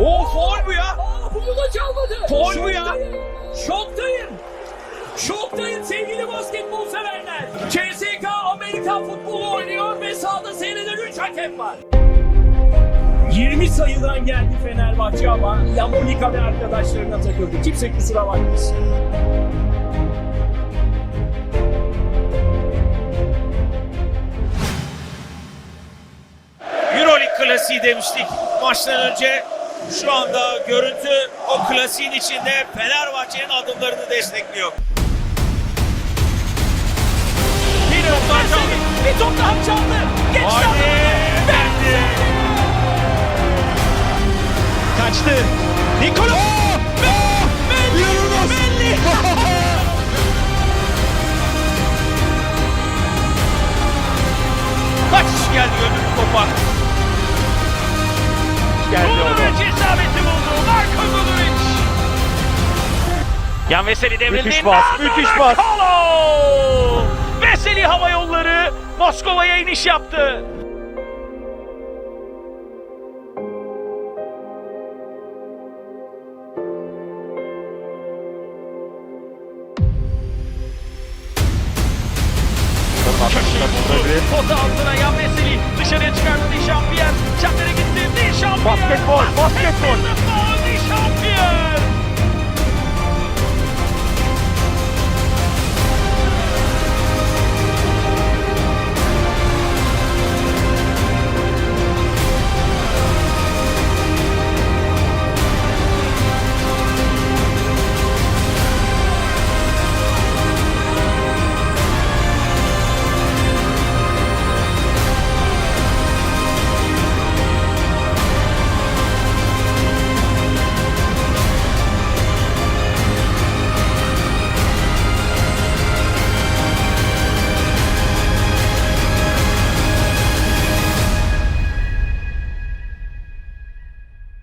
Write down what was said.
Oo foul bu ya. Aa bunu da çalmadı. Foul bu ya. Şoktayım. Şoktayım. Sevgili basketbol severler. CSK Amerikan futbolu oynuyor ve sahada seyreden 3 hakem var. 20 sayıdan geldi Fenerbahçe ama Yamonika ve arkadaşlarına takıldı. Kimse kusura bakmasın. Euroleague klasiği demiştik maçtan önce. Şu anda görüntü o klasiğin içinde Fenerbahçe'nin adımlarını destekliyor. Bir top daha çaldı. Bir top daha çaldı. Geç. Verdi. Kaçtı. Nikola. Belli. Belli. Kaç kişi geldi öbür topa? Yan Veseli devrildi. Müthiş bas, müthiş bas. Kolo! Veseli Hava Yolları Moskova'ya iniş yaptı. Pota altına Yan Veseli dışarıya çıkardı Nişan Pierre. Çembere gitti Pierre. Basketbol, basketbol.